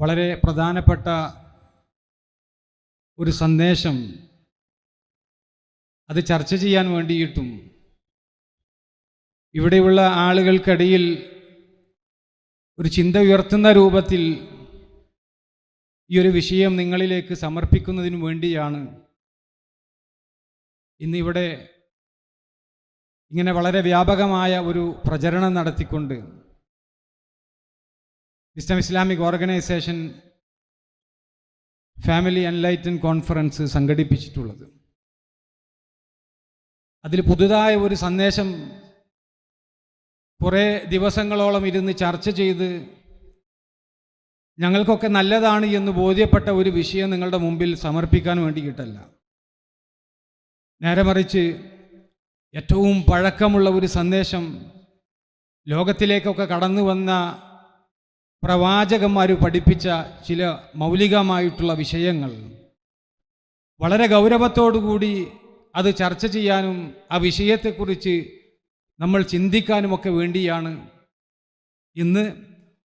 വളരെ പ്രധാനപ്പെട്ട ഒരു സന്ദേശം അത് ചർച്ച ചെയ്യാൻ വേണ്ടിയിട്ടും ഇവിടെയുള്ള ആളുകൾക്കിടയിൽ ഒരു ചിന്ത ഉയർത്തുന്ന രൂപത്തിൽ ഈ ഒരു വിഷയം നിങ്ങളിലേക്ക് സമർപ്പിക്കുന്നതിന് വേണ്ടിയാണ് ഇന്നിവിടെ ഇങ്ങനെ വളരെ വ്യാപകമായ ഒരു പ്രചരണം നടത്തിക്കൊണ്ട് ഇസ്ലാം Islamic organisation family enlighten conference സംഘടിപ്പിച്ചിട്ടുള്ളത്. അതിൽ പുതുതായ ഒരു സന്ദേശം കുറേ ദിവസങ്ങളോളം ഇരുന്ന് ചർച്ച ചെയ്ത് ഞങ്ങൾക്കൊക്കെ നല്ലതാണ് എന്ന് ബോധ്യപ്പെട്ട ഒരു വിഷയം നിങ്ങളുടെ മുമ്പിൽ സമർപ്പിക്കാൻ വേണ്ടിയിട്ടല്ല. നേരെ മറിച്ച് ഏറ്റവും പഴക്കമുള്ള ഒരു സന്ദേശം ലോകത്തിലേക്കൊക്കെ കടന്നു വന്ന പ്രവാചകന്മാർ പഠിപ്പിച്ച ചില മൗലികമായിട്ടുള്ള വിഷയങ്ങൾ. വളരെ ഗൗരവത്തോടുകൂടി അത് ചർച്ച ചെയ്യാനും ആ വിഷയത്തെക്കുറിച്ച് നമ്മൾ ചിന്തിക്കാനുമൊക്കെ വേണ്ടിയാണ്. ഇന്ന്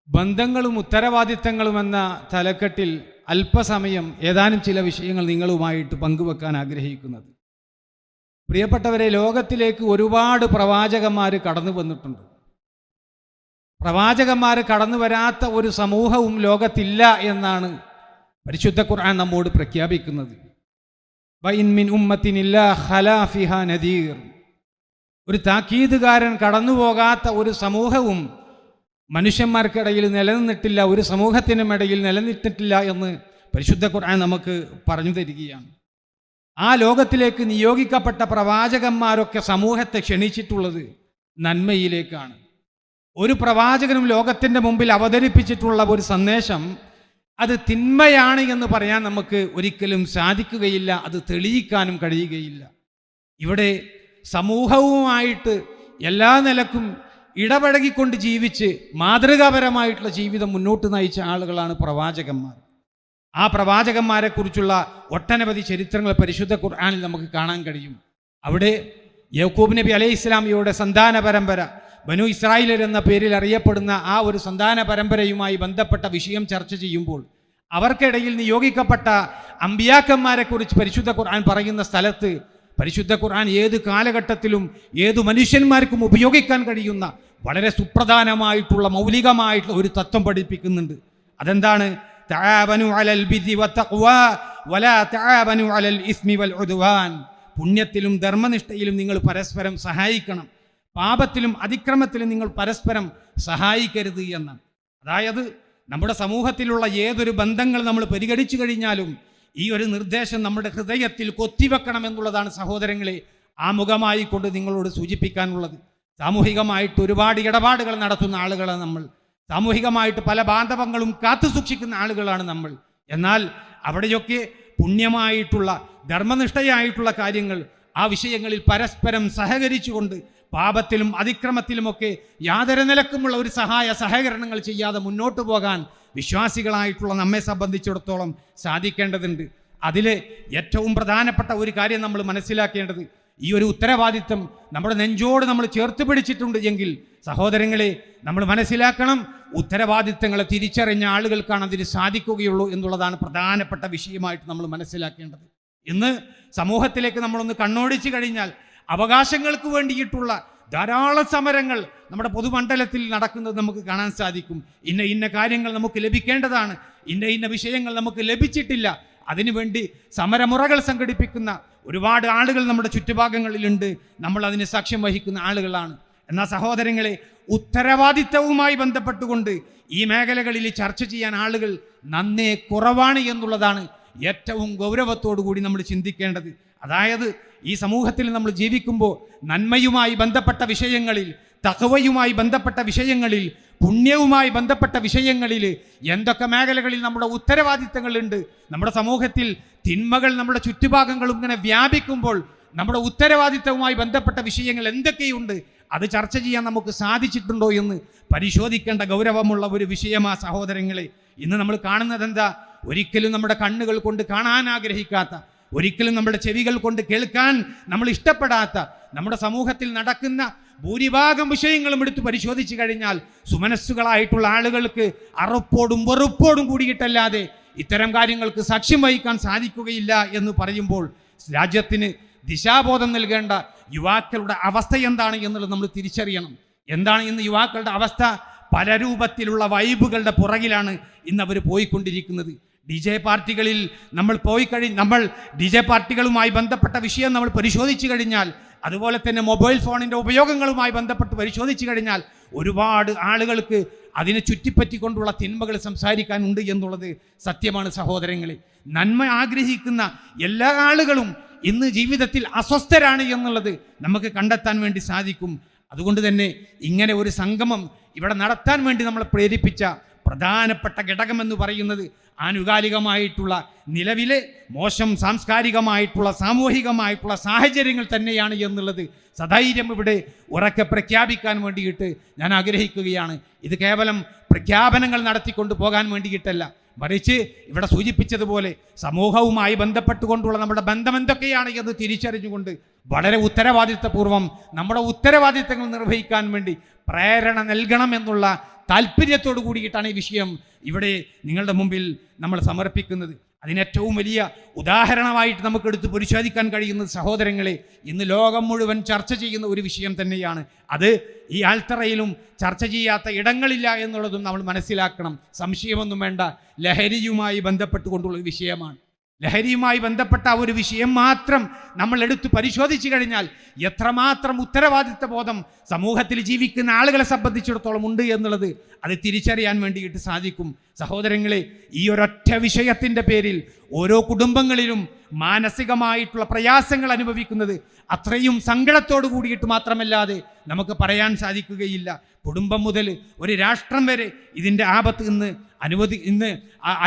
ബന്ധങ്ങളും ഉത്തരവാദിത്തങ്ങളും എന്ന തലക്കെട്ടിൽ അല്പസമയം ഏതാനും ചില വിഷയങ്ങൾ നിങ്ങളുമായിട്ട് പങ്കുവെക്കാൻ ആഗ്രഹിക്കുന്നത്. പ്രിയപ്പെട്ടവരെ ലോകത്തിലേക്ക് ഒരുപാട് പ്രവാചകന്മാർ കടന്നു വന്നിട്ടുണ്ട്. പ്രവാചകന്മാർ കടന്നു വരാത്ത ഒരു സമൂഹവും ലോകത്തില്ല എന്നാണ് പരിശുദ്ധ ഖുർആൻ നമ്മോട് പ്രഖ്യാപിക്കുന്നത്. വൈൻ മിൻ ഉമ്മത്തിനില്ല ഹലാഫിഹ നദീർ. ഒരു താക്കീതുകാരൻ കടന്നു പോകാത്ത ഒരു സമൂഹവും മനുഷ്യന്മാർക്കിടയിൽ നിലനിന്നിട്ടില്ല ഒരു സമൂഹത്തിനും ഇടയിൽ നിലനിന്നിട്ടില്ല എന്ന് പരിശുദ്ധ ഖുർആൻ നമുക്ക് പറഞ്ഞു തരികയാണ്. ആ ലോകത്തിലേക്ക് നിയോഗിക്കപ്പെട്ട പ്രവാചകന്മാരൊക്കെ സമൂഹത്തെ ക്ഷണിച്ചിട്ടുള്ളത് നന്മയിലേക്കാണ്. ഒരു പ്രവാചകനും ലോകത്തിന്റെ മുമ്പിൽ അവതരിപ്പിച്ചിട്ടുള്ള ഒരു സന്ദേശം അത് തിന്മയാണ് എന്ന് പറയാൻ നമുക്ക് ഒരിക്കലും സാധിക്കുകയില്ല അത് തെളിയിക്കാനും കഴിയുകയില്ല. ഇവിടെ സമൂഹവുമായിട്ട് എല്ലാ നിലക്കും ഇടപഴകിക്കൊണ്ട് ജീവിച്ച് മാതൃകാപരമായിട്ടുള്ള ജീവിതം മുന്നോട്ട് നയിച്ച ആളുകളാണ് പ്രവാചകന്മാർ. ആ പ്രവാചകന്മാരെക്കുറിച്ചുള്ള ഒട്ടനവധി ചരിത്രങ്ങൾ പരിശുദ്ധ ഖുർആാനിൽ നമുക്ക് കാണാൻ കഴിയും. അവിടെ യൗക്കൂബ് നബി അലൈഹി ഇസ്ലാമിയുടെ സന്താന പരമ്പര ബനു ഇസ്രായേലർ എന്ന പേരിൽ അറിയപ്പെടുന്ന ആ ഒരു സന്താന പരമ്പരയുമായി ബന്ധപ്പെട്ട വിഷയം ചർച്ച ചെയ്യുമ്പോൾ അവർക്കിടയിൽ നിയോഗിക്കപ്പെട്ട അമ്പിയാക്കന്മാരെ കുറിച്ച് പരിശുദ്ധ ഖുർആൻ പറയുന്ന സ്ഥലത്ത് പരിശുദ്ധ ഖുർആൻ ഏത് കാലഘട്ടത്തിലും ഏത് മനുഷ്യന്മാർക്കും ഉപയോഗിക്കാൻ കഴിയുന്ന വളരെ സുപ്രധാനമായിട്ടുള്ള മൗലികമായിട്ടുള്ള ഒരു തത്വം പഠിപ്പിക്കുന്നുണ്ട്. അതെന്താണ്? പുണ്യത്തിലും ധർമ്മനിഷ്ഠയിലും നിങ്ങൾ പരസ്പരം സഹായിക്കണം. പാപത്തിലും അതിക്രമത്തിലും നിങ്ങൾ പരസ്പരം സഹായിക്കരുത് എന്ന് അതായത് നമ്മുടെ സമൂഹത്തിലുള്ള ഏതൊരു ബന്ധങ്ങൾ നമ്മൾ പരിഗണിച്ചു കഴിഞ്ഞാലും ഈ ഒരു നിർദ്ദേശം നമ്മുടെ ഹൃദയത്തിൽ കൊത്തിവെക്കണം എന്നുള്ളതാണ് സഹോദരങ്ങളെ ആമുഖമായി കൊണ്ട് നിങ്ങളോട് സൂചിപ്പിക്കാനുള്ളത്. സാമൂഹികമായിട്ട് ഒരുപാട് ഇടപാടുകൾ നടത്തുന്ന ആളുകളാണ് നമ്മൾ. സാമൂഹികമായിട്ട് പല ബാന്ധവങ്ങളും കാത്തു സൂക്ഷിക്കുന്ന ആളുകളാണ് നമ്മൾ. എന്നാൽ അവിടെയൊക്കെ പുണ്യമായിട്ടുള്ള ധർമ്മനിഷ്ഠയായിട്ടുള്ള കാര്യങ്ങൾ ആ വിഷയങ്ങളിൽ പരസ്പരം സഹകരിച്ചുകൊണ്ട് പാപത്തിലും അതിക്രമത്തിലുമൊക്കെ യാതൊരു നിലക്കുമുള്ള ഒരു സഹായ സഹകരണങ്ങൾ ചെയ്യാതെ മുന്നോട്ട് പോകാൻ വിശ്വാസികളായിട്ടുള്ള നമ്മെ സംബന്ധിച്ചിടത്തോളം സാധിക്കേണ്ടതുണ്ട്. അതിൽ ഏറ്റവും പ്രധാനപ്പെട്ട ഒരു കാര്യം നമ്മൾ മനസ്സിലാക്കേണ്ടത് ഈ ഒരു ഉത്തരവാദിത്വം നമ്മുടെ നെഞ്ചോട് നമ്മൾ ചേർത്ത് പിടിച്ചിട്ടുണ്ട് എങ്കിൽ സഹോദരങ്ങളെ നമ്മൾ മനസ്സിലാക്കണം ഉത്തരവാദിത്തങ്ങളെ തിരിച്ചറിഞ്ഞ ആളുകൾക്കാണ് അതിന് സാധിക്കുകയുള്ളൂ എന്നുള്ളതാണ് പ്രധാനപ്പെട്ട വിഷയമായിട്ട് നമ്മൾ മനസ്സിലാക്കേണ്ടത്. ഇന്ന് സമൂഹത്തിലേക്ക് നമ്മളൊന്ന് കണ്ണോടിച്ച് കഴിഞ്ഞാൽ അവകാശങ്ങൾക്ക് വേണ്ടിയിട്ടുള്ള ധാരാളം സമരങ്ങൾ നമ്മുടെ പൊതുമണ്ഡലത്തിൽ നടക്കുന്നത് നമുക്ക് കാണാൻ സാധിക്കും. ഇന്ന ഇന്ന കാര്യങ്ങൾ നമുക്ക് ലഭിക്കേണ്ടതാണ്. ഇന്ന ഇന്ന വിഷയങ്ങൾ നമുക്ക് ലഭിച്ചിട്ടില്ല. അതിനുവേണ്ടി സമരമുറകൾ സംഘടിപ്പിക്കുന്ന ഒരുപാട് ആളുകൾ നമ്മുടെ ചുറ്റുഭാഗങ്ങളിലുണ്ട്. നമ്മൾ അതിന് സാക്ഷ്യം വഹിക്കുന്ന ആളുകളാണ്. എന്നാൽ സഹോദരങ്ങളെ ഉത്തരവാദിത്തവുമായി ബന്ധപ്പെട്ടുകൊണ്ട് ഈ മേഖലകളിൽ ചർച്ച ചെയ്യാൻ ആളുകൾ നന്നേ കുറവാണ് എന്നുള്ളതാണ് ഏറ്റവും ഗൗരവത്തോടു കൂടി നമ്മൾ ചിന്തിക്കേണ്ടത്. അതായത് ഈ സമൂഹത്തിൽ നമ്മൾ ജീവിക്കുമ്പോൾ നന്മയുമായി ബന്ധപ്പെട്ട വിഷയങ്ങളിൽ തകവയുമായി ബന്ധപ്പെട്ട വിഷയങ്ങളിൽ പുണ്യവുമായി ബന്ധപ്പെട്ട വിഷയങ്ങളിൽ എന്തൊക്കെ മേഖലകളിൽ നമ്മുടെ ഉത്തരവാദിത്തങ്ങളുണ്ട് നമ്മുടെ സമൂഹത്തിൽ തിന്മകൾ നമ്മുടെ ചുറ്റുഭാഗങ്ങളും ഇങ്ങനെ വ്യാപിക്കുമ്പോൾ നമ്മുടെ ഉത്തരവാദിത്തവുമായി ബന്ധപ്പെട്ട വിഷയങ്ങൾ എന്തൊക്കെയുണ്ട് അത് ചർച്ച ചെയ്യാൻ നമുക്ക് സാധിച്ചിട്ടുണ്ടോ എന്ന് പരിശോധിക്കേണ്ട ഗൗരവമുള്ള ഒരു വിഷയമാ സഹോദരങ്ങളെ. ഇന്ന് നമ്മൾ കാണുന്നത് എന്താ ഒരിക്കലും നമ്മുടെ കണ്ണുകൾ കൊണ്ട് കാണാൻ ആഗ്രഹിക്കാത്ത ഒരിക്കലും നമ്മുടെ ചെവികൾ കൊണ്ട് കേൾക്കാൻ നമ്മൾ ഇഷ്ടപ്പെടാത്ത നമ്മുടെ സമൂഹത്തിൽ നടക്കുന്ന ഭൂരിഭാഗം വിഷയങ്ങളും എടുത്ത് പരിശോധിച്ചു കഴിഞ്ഞാൽ സുമനസ്സുകളായിട്ടുള്ള ആളുകൾക്ക് അറുപ്പോടും വെറുപ്പോടും കൂടിയിട്ടല്ലാതെ ഇത്തരം കാര്യങ്ങൾക്ക് സാക്ഷ്യം വഹിക്കാൻ സാധിക്കുകയില്ല എന്ന് പറയുമ്പോൾ രാജ്യത്തിന് ദിശാബോധം നൽകേണ്ട യുവാക്കളുടെ അവസ്ഥ എന്താണ് എന്നുള്ളത് നമ്മൾ തിരിച്ചറിയണം. എന്താണ് ഇന്ന് യുവാക്കളുടെ അവസ്ഥ? പല രൂപത്തിലുള്ള വൈബുകളുടെ പുറകിലാണ് ഇന്ന് അവർ പോയിക്കൊണ്ടിരിക്കുന്നത്. ഡി ജെ പാർട്ടികളിൽ നമ്മൾ പോയി കഴി നമ്മൾ ഡി ജെ പാർട്ടികളുമായി ബന്ധപ്പെട്ട വിഷയം നമ്മൾ പരിശോധിച്ചു കഴിഞ്ഞാൽ അതുപോലെ തന്നെ മൊബൈൽ ഫോണിന്റെ ഉപയോഗങ്ങളുമായി ബന്ധപ്പെട്ട് പരിശോധിച്ചു കഴിഞ്ഞാൽ ഒരുപാട് ആളുകൾക്ക് അതിനെ ചുറ്റിപ്പറ്റിക്കൊണ്ടുള്ള തിന്മകൾ സംസാരിക്കാനുണ്ട് എന്നുള്ളത് സത്യമാണ് സഹോദരങ്ങളെ. നന്മ ആഗ്രഹിക്കുന്ന എല്ലാ ആളുകളും ഇന്ന് ജീവിതത്തിൽ അസ്വസ്ഥരാണ് എന്നുള്ളത് നമുക്ക് കണ്ടെത്താൻ വേണ്ടി സാധിക്കും. അതുകൊണ്ട് തന്നെ ഇങ്ങനെ ഒരു സംഗമം ഇവിടെ നടത്താൻ വേണ്ടി നമ്മളെ പ്രേരിപ്പിച്ച പ്രധാനപ്പെട്ട ഘടകമെന്ന് പറയുന്നത് ആനുകാലികമായിട്ടുള്ള നിലവിലെ മോശം സാംസ്കാരികമായിട്ടുള്ള സാമൂഹികമായിട്ടുള്ള സാഹചര്യങ്ങൾ തന്നെയാണ് എന്നുള്ളത് സധൈര്യം ഇവിടെ ഉറക്കെ പ്രഖ്യാപിക്കാൻ വേണ്ടിയിട്ട് ഞാൻ ആഗ്രഹിക്കുകയാണ്. ഇത് കേവലം പ്രഖ്യാപനങ്ങൾ നടത്തിക്കൊണ്ട് പോകാൻ വേണ്ടിയിട്ടല്ല. മറിച്ച് ഇവിടെ സൂചിപ്പിച്ചതുപോലെ സമൂഹവുമായി ബന്ധപ്പെട്ടുകൊണ്ടുള്ള നമ്മുടെ ബന്ധം എന്തൊക്കെയാണ് എന്ന് തിരിച്ചറിഞ്ഞുകൊണ്ട് വളരെ ഉത്തരവാദിത്തപൂർവം നമ്മുടെ ഉത്തരവാദിത്തങ്ങൾ നിർവഹിക്കാൻ വേണ്ടി പ്രേരണ നൽകണം എന്നുള്ള താല്പര്യത്തോടു കൂടിയിട്ടാണ് ഈ വിഷയം ഇവിടെ നിങ്ങളുടെ മുമ്പിൽ നമ്മൾ സമർപ്പിക്കുന്നത്. അതിനേറ്റവും വലിയ ഉദാഹരണമായിട്ട് നമുക്ക് എടുത്ത് പരിശോധിക്കാൻ കഴിയുന്ന സഹോദരങ്ങളെ ഇന്ന് ലോകം മുഴുവൻ ചർച്ച ചെയ്യുന്ന ഒരു വിഷയം തന്നെയാണ്. അത് ഈ ആൽത്തറയിലും ചർച്ച ചെയ്യാത്ത ഇടങ്ങളില്ല എന്നുള്ളതും നമ്മൾ മനസ്സിലാക്കണം. സംശയമൊന്നും വേണ്ട. ലഹരിയുമായി ബന്ധപ്പെട്ടുകൊണ്ടുള്ള വിഷയമാണ്. ലഹരിയുമായി ബന്ധപ്പെട്ട ഒരു വിഷയം മാത്രം നമ്മൾ എടുത്തു പരിശോധിച്ചു കഴിഞ്ഞാൽ എത്രമാത്രം ഉത്തരവാദിത്ത ബോധം സമൂഹത്തിൽ ജീവിക്കുന്ന ആളുകളെ സംബന്ധിച്ചിടത്തോളം ഉണ്ട് എന്നുള്ളത് അത് തിരിച്ചറിയാൻ വേണ്ടിയിട്ട് സാധിക്കും. സഹോദരങ്ങളെ ഈ ഒരൊറ്റ വിഷയത്തിന്റെ പേരിൽ ഓരോ കുടുംബങ്ങളിലും മാനസികമായിട്ടുള്ള പ്രയാസങ്ങൾ അനുഭവിക്കുന്നത് അത്രയും സങ്കടത്തോടു കൂടിയിട്ട് മാത്രമല്ലാതെ നമുക്ക് പറയാൻ സാധിക്കുകയില്ല. കുടുംബം മുതൽ ഒരു രാഷ്ട്രം വരെ ഇതിന്റെ ആപത്ത് ഇന്ന് അനുവദി ഇന്ന്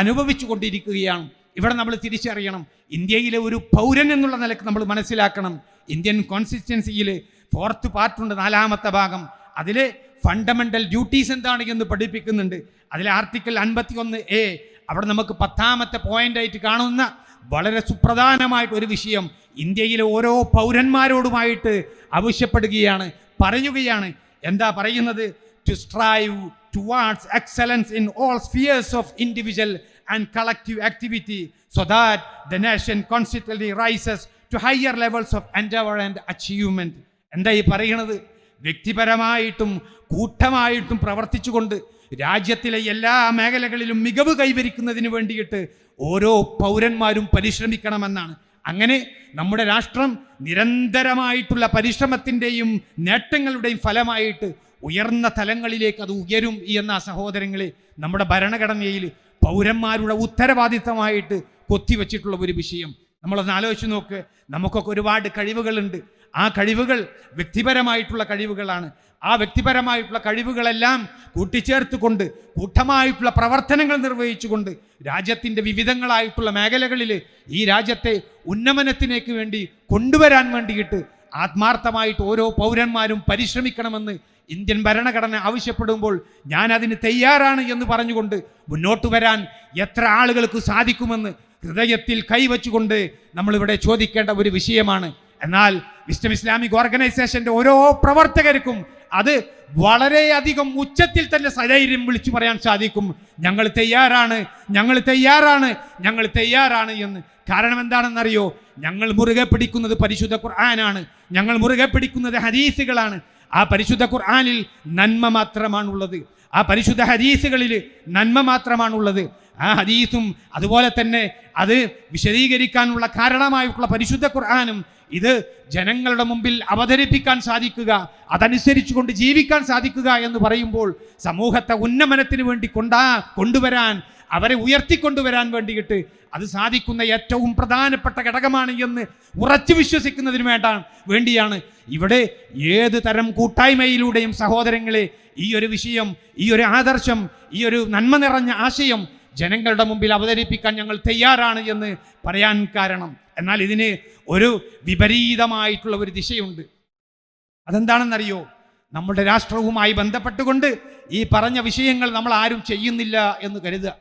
അനുഭവിച്ചു കൊണ്ടിരിക്കുകയാണ്. ഇവിടെ നമ്മൾ തിരിച്ചറിയണം. ഇന്ത്യയിലെ ഒരു പൗരൻ എന്നുള്ള നിലയ്ക്ക് നമ്മൾ മനസ്സിലാക്കണം. ഇന്ത്യൻ കോൺസ്റ്റിറ്റ്യൻസിയിൽ ഫോർത്ത് പാർട്ടുണ്ട് നാലാമത്തെ ഭാഗം. അതിൽ ഫണ്ടമെന്റൽ ഡ്യൂട്ടീസ് എന്താണ് എന്ന് പഠിപ്പിക്കുന്നുണ്ട്. അതിൽ ആർട്ടിക്കിൾ അൻപത്തി ഒന്ന് എ അവിടെ നമുക്ക് പത്താമത്തെ പോയിന്റായിട്ട് കാണുന്ന വളരെ സുപ്രധാനമായിട്ട് ഒരു വിഷയം. ഇന്ത്യയിലെ ഓരോ പൗരന്മാരോടുമായിട്ട് ആവശ്യപ്പെടുകയാണ് പറയുകയാണ്. എന്താ പറയുന്നത്? To strive towards excellence in all spheres of individual and collective activity so that the nation constantly rises to higher levels of endeavor and achievement. എന്താ ഈ പറയണത് വ്യക്തിപരമായിട്ടും കൂട്ടമായിട്ടും പ്രവർത്തിച്ചുകൊണ്ട് രാജ്യത്തിലെ എല്ലാ മേഖലകളിലും മികവ് കൈവരിക്കുന്നതിന് വേണ്ടിയിട്ട് ഓരോ പൗരന്മാരും പരിശ്രമിക്കണമെന്നാണ് അങ്ങനെ നമ്മുടെ രാഷ്ട്രം നിരന്തരമായിട്ടുള്ള പരിശ്രമത്തിന്റെയും നേട്ടങ്ങളുടെയും ഫലമായിട്ട് ഉയർന്ന തലങ്ങളിലേക്ക് അത് ഉയരും എന്ന സഹോദരങ്ങളെ നമ്മുടെ ഭരണഘടനയിൽ പൗരന്മാരുടെ ഉത്തരവാദിത്തമായിട്ട് കൊത്തിവെച്ചിട്ടുള്ള ഒരു വിഷയം. നമ്മളൊന്ന് ആലോചിച്ച് നോക്ക്. നമുക്കൊക്കെ ഒരുപാട് കഴിവുകളുണ്ട്. ആ കഴിവുകൾ വ്യക്തിപരമായിട്ടുള്ള കഴിവുകളാണ്. ആ വ്യക്തിപരമായിട്ടുള്ള കഴിവുകളെല്ലാം കൂട്ടിച്ചേർത്തുകൊണ്ട് കൂട്ടമായിട്ടുള്ള പ്രവർത്തനങ്ങൾ നിർവഹിച്ചുകൊണ്ട് രാജ്യത്തിന്റെ വിവിധങ്ങളായിട്ടുള്ള മേഖലകളിൽ ഈ രാജ്യത്തെ ഉന്നമനത്തിലേക്ക് വേണ്ടി കൊണ്ടുവരാൻ വേണ്ടിയിട്ട് ആത്മാർത്ഥമായിട്ട് ഓരോ പൗരന്മാരും പരിശ്രമിക്കണമെന്ന് ഇന്ത്യൻ ഭരണഘടന ആവശ്യപ്പെടുമ്പോൾ ഞാൻ അതിന് തയ്യാറാണ് എന്ന് പറഞ്ഞുകൊണ്ട് മുന്നോട്ട് വരാൻ എത്ര ആളുകൾക്ക് സാധിക്കുമെന്ന് ഹൃദയത്തിൽ കൈവച്ചുകൊണ്ട് നമ്മളിവിടെ ചോദിക്കേണ്ട ഒരു വിഷയമാണ്. എന്നാൽ വിസ്റ്റം ഇസ്ലാമിക് ഓർഗനൈസേഷന്റെ ഓരോ പ്രവർത്തകർക്കും അത് വളരെയധികം ഉച്ചത്തിൽ തന്നെ സധൈര്യം വിളിച്ചു പറയാൻ സാധിക്കും. ഞങ്ങൾ തയ്യാറാണ് ഞങ്ങൾ തയ്യാറാണ് ഞങ്ങൾ തയ്യാറാണ് എന്ന്. കാരണം എന്താണെന്നറിയോ? ഞങ്ങൾ മുറുകെ പിടിക്കുന്നത് പരിശുദ്ധ ഖുർആനാണ് ഞങ്ങൾ മുറുകെ പിടിക്കുന്നത് ഹദീസുകളാണ്. ആ പരിശുദ്ധ ഖുർആാനിൽ നന്മ മാത്രമാണുള്ളത്. ആ പരിശുദ്ധ ഹദീസുകളിൽ നന്മ മാത്രമാണുള്ളത്. ആ ഹദീസും അതുപോലെ തന്നെ അത് വിശദീകരിക്കാനുള്ള കാരണമായിട്ടുള്ള പരിശുദ്ധ ഖുർആാനും ഇത് ജനങ്ങളുടെ മുമ്പിൽ അവതരിപ്പിക്കാൻ സാധിക്കുക അതനുസരിച്ചു കൊണ്ട് ജീവിക്കാൻ സാധിക്കുക എന്ന് പറയുമ്പോൾ സമൂഹത്തെ ഉന്നമനത്തിന് വേണ്ടി കൊണ്ടാ കൊണ്ടുവരാൻ അവരെ ഉയർത്തിക്കൊണ്ടുവരാൻ വേണ്ടിയിട്ട് അത് സാധിക്കുന്ന ഏറ്റവും പ്രധാനപ്പെട്ട ഘടകമാണ് എന്ന് ഉറച്ചു വിശ്വസിക്കുന്നതിന് വേണ്ട വേണ്ടിയാണ്. ഇവിടെ ഏത് തരം കൂട്ടായ്മയിലൂടെയും സഹോദരങ്ങളെ ഈ ഒരു വിഷയം ഈ ഒരു ആദർശം ഈ ഒരു നന്മ നിറഞ്ഞ ആശയം ജനങ്ങളുടെ മുമ്പിൽ അവതരിപ്പിക്കാൻ ഞങ്ങൾ തയ്യാറാണ് എന്ന് പറയാൻ കാരണം. എന്നാൽ ഇതിന് ഒരു വിപരീതമായിട്ടുള്ള ഒരു ദിശയുണ്ട്. അതെന്താണെന്നറിയോ? നമ്മുടെ രാഷ്ട്രവുമായി ബന്ധപ്പെട്ടുകൊണ്ട് ഈ പറഞ്ഞ വിഷയങ്ങൾ നമ്മൾ ആരും ചെയ്യുന്നില്ല എന്ന് കരുതുക.